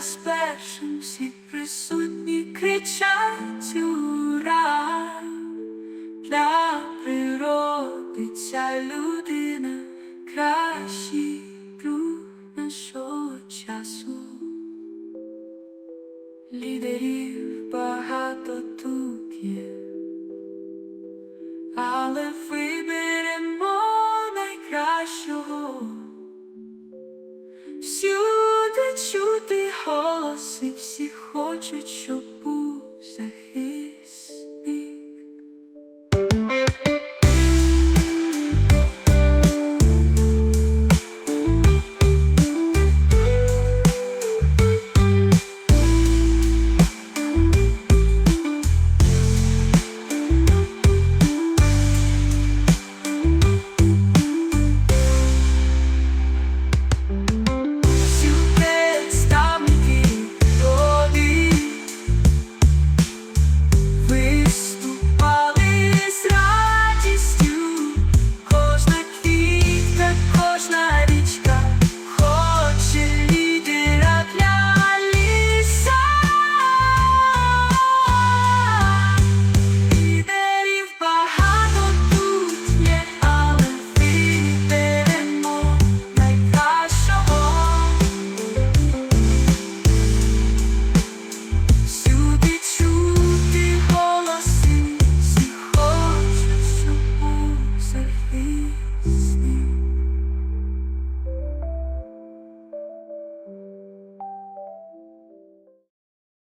зараз присутні кричать ура для природи ця людина кращий друг нашого часу. Лідерів Всі хочуть, щоб.